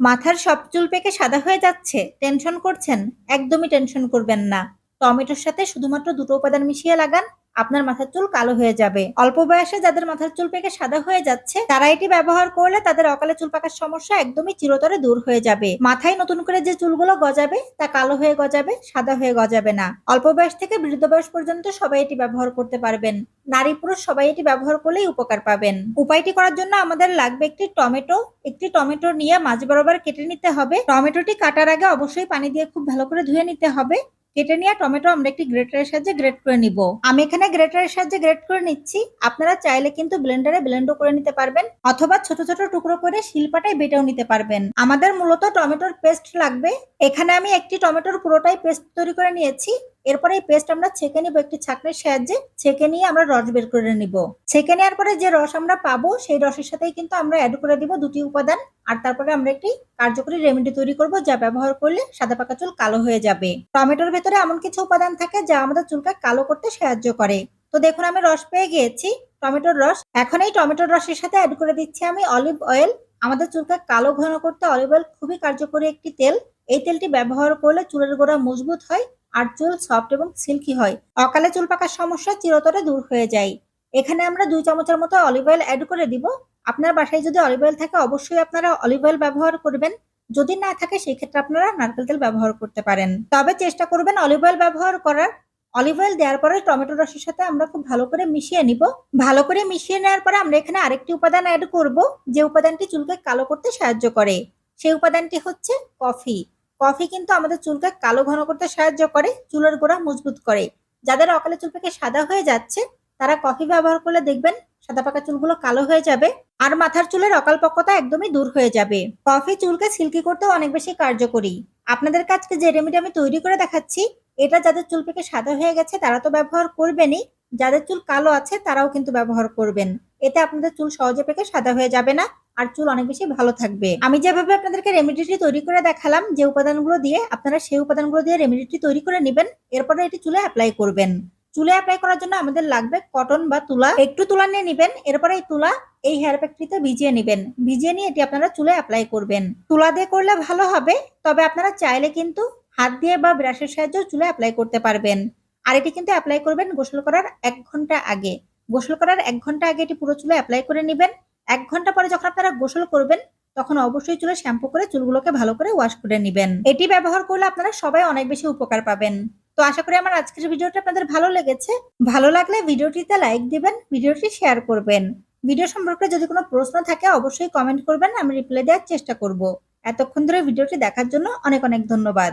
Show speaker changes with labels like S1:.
S1: মাথার সব চুল পেকে সাদা হয়ে যাচ্ছে। টেনশন করছেন। একদমই টেনশন করবেন না। টমেটোর সাথে শুধুমাত্র দুটো উপাদান মিশিয়ে লাগান। আপনার মাথার চুল কালো হয়ে যাবে। অল্প বয়সে যাদের মাথার চুল পেকে সাদা হয়ে যাচ্ছে, তারা এটি ব্যবহার করলে তাদের অকালে চুল পাকার সমস্যা একদমই চিরতরে দূর হয়ে যাবে। মাথায় নতুন করে যে চুলগুলো গজাবে, তা কালো হয়ে গজাবে, সাদা হয়ে গজাবে না। অল্প বয়স থেকে বৃদ্ধ বয়স পর্যন্ত সবাই এটি ব্যবহার করতে পারবেন। নারী পুরুষ সবাই এটি ব্যবহার করলেই উপকার পাবেন। উপায়টি করার জন্য আমাদের লাগবে একটি টমেটো। একটি টমেটো নিয়ে মাঝ বরাবর কেটে নিতে হবে। টমেটোটি কাটার আগে অবশ্যই পানি দিয়ে খুব ভালো করে ধুয়ে নিতে হবে। কেটে নিয়ে টমেটো আমরা একটি গ্রেটারের সাহায্যে গ্রেট করে নিব। আমি এখানে গ্রেটারের সাহায্যে গ্রেট করে নিচ্ছি। আপনারা চাইলে কিন্তু ব্লেন্ডারে ব্লেন্ডও করে নিতে পারবেন, অথবা ছোট ছোট টুকরো করে শিলপাটায় বেটেও নিতে পারবেন। আমাদের মূলত টমেটোর পেস্ট লাগবে। এখানে আমি একটি টমেটোর পুরোটাই পেস্ট তৈরি করে নিয়েছি। এরপরে এই পেস্ট আমরা ছেঁকে নিব একটি ছাকনির সাহায্যে। ছেঁকে নিয়ে আমরা রস বের করে নিব। ছেঁকে নেওয়ার পরে যে রস আমরা পাবো, সেই রসের সাথেই কিন্তু আমরা অ্যাড করে দিব দুটি উপাদান। আর তারপরে আমরা একটি কার্যকরী রেমেডি তৈরি করব যা ব্যবহার করলে সাদা পাকা চুল কালো হয়ে যাবে। টমেটোর ভেতরে এমন কিছু উপাদান থাকে যা আমাদের চুলকে কালো করতে সাহায্য করে। তো দেখুন, আমি রস পেয়ে গিয়েছি, টমেটোর রস। এখন এই টমেটোর রসের সাথে অ্যাড করে দিচ্ছি আমি অলিভ অয়েল আমাদের চুলকে কালো ঘন করতে অলিভ অয়েল খুবই কার্যকরী একটি তেল। এই তেলটি ব্যবহার করলে চুলের গোড়া মজবুত হয় আর চুল সফট এবং সিল্কি হয়। অকালে চুল পাকার সমস্যা চিরতরে দূর হয়ে যায়। এখানে আমরা দুই চামচের মতো অলিভ অয়েল অ্যাড করে দিব। আপনার বাসায় যদি অলিভ অয়েল থাকে, অবশ্যই আপনারা অলিভ অয়েল ব্যবহার করবেন। যদি না থাকে সেই ক্ষেত্রে আপনারা নারকেল তেল ব্যবহার করতে পারেন। তবে চেষ্টা করবেন অলিভ অয়েল ব্যবহার করার। অলিভ অয়েল দেওয়ার পরে টমেটো রসের সাথে আমরা খুব ভালো করে মিশিয়ে নিব। ভালো করে মিশিয়ে নেওয়ার পরে আমরা এখানে আরেকটি উপাদান অ্যাড করব, যে উপাদানটি চুলকে কালো করতে সাহায্য করে। সেই উপাদানটি হচ্ছে কফি কফি কিন্তু আমাদের চুলকে কালো ঘন করতে সাহায্য করে, চুলের গোড়া মজবুত করে। যাদের অকালে চুল পেকে সাদা হয়ে যাচ্ছে, তারা কফি ব্যবহার করলে দেখবেন সাদা পাকা চুলগুলো কালো হয়ে যাবে আর মাথার চুলের অকাল পক্কতা একদমই দূর হয়ে যাবে। কফি চুলকে সিল্কি করতেও অনেক বেশি কার্যকরী। আপনাদের কাছে যে রেমেডি আমি তৈরি করে দেখাচ্ছি, এটা যাদের চুল পেকে সাদা হয়ে গেছে তারা তো ব্যবহার করবেনই, যাদের চুল কালো আছে তারাও কিন্তু ব্যবহার করবেন। এতে আপনাদের চুল সহজে পেকে সাদা হয়ে যাবে না আর চুল অনেক বেশি ভালো থাকবে। আমি যেভাবে আপনাদেরকে রেমেডিটি তৈরি করে দেখালাম, যে উপাদানগুলো দিয়ে আপনারা সেই উপাদানগুলো দিয়ে রেমেডিটি তৈরি করে নেবেন, এরপরে এটি চুলে অ্যাপ্লাই করবেন। চুলে অ্যাপ্লাই করার জন্য আমাদের লাগবে কটন বা তুলা। একটু তুলা নিয়ে নেবেন, এরপরে এই তুলা, এই হেয়ার প্যাকটিতে ভিজিয়ে নেবেন। ভিজিয়ে নিয়ে এটি আপনারা চুলে অ্যাপ্লাই করবেন। তুলা দিয়ে করলে ভালো হবে, তবে আপনারা চাইলে কিন্তু হাত দিয়ে বা ব্রাশের সাহায্যেও চুলে অ্যাপ্লাই করতে পারবেন। আর এটি কিন্তু অ্যাপ্লাই করবেন গোসল করার এক ঘণ্টা আগে। গোসল করার এক ঘণ্টা আগে এটি পুরো চুলে অ্যাপ্লাই করে নেবেন। এক ঘণ্টা পরে যখন আপনারা গোসল করবেন, তখন অবশ্যই চুলে শ্যাম্পু করে চুলগুলোকে ভালো করে ওয়াশ করে নেবেন। এটি ব্যবহার করলে আপনারা সবাই অনেক বেশি উপকার পাবেন। তো আশা করি আমার আজকের ভিডিওটা আপনাদের ভালো লেগেছে। ভালো লাগলে ভিডিওটিতে লাইক দিবেন, ভিডিওটি শেয়ার করবেন। ভিডিও সম্পর্কে যদি কোনো প্রশ্ন থাকে অবশ্যই কমেন্ট করবেন, আমি রিপ্লাই দেওয়ার চেষ্টা করব। এতক্ষণ ধরে ভিডিওটি দেখার জন্য অনেক অনেক ধন্যবাদ।